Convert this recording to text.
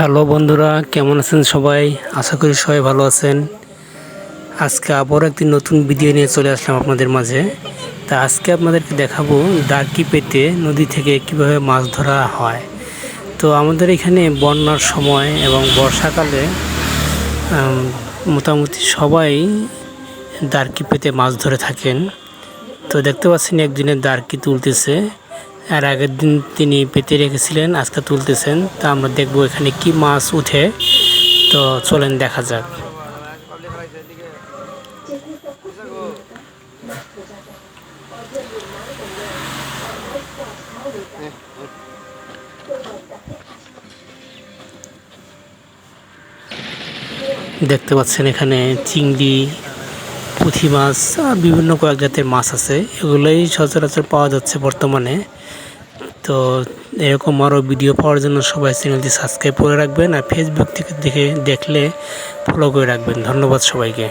Hello বন্ধুরা, কেমন আছেন সবাই? আশা করি সবাই ভালো আছেন। আজকে আবার একটি নতুন ভিডিও নিয়ে চলে আসলাম আপনাদের মাঝে। তা আজকে আপনাদেরকে দেখাবো ডার্কি পেতে নদী থেকে কীভাবে মাছ ধরা হয়। তো আমাদের এখানে বন্যার সময় এবং বর্ষাকালে মোটামুটি সবাই দার্কি পেতে মাছ ধরে থাকেন। তো দেখতে পাচ্ছেন একদিনের দার্কি তুলতেছে। আর আগের দিন তিনি পেতে রেখেছিলেন, আজকে তুলতেছেন। তা আমরা দেখব এখানে কি মাছ উঠে। তো চলেন দেখা যাক। দেখতে পাচ্ছেন এখানে চিংড়ি পুঁথি মাছ আর বিভিন্ন কয়েক জাতের মাছ আছে। এগুলোই সচরাচর পাওয়া যাচ্ছে বর্তমানে। তো এরকম আরও ভিডিও পাওয়ার জন্য সবাই চ্যানেলটি সাবস্ক্রাইব করে রাখবেন আর ফেসবুক থেকে দেখে দেখলে ফলো করে রাখবেন। ধন্যবাদ সবাইকে।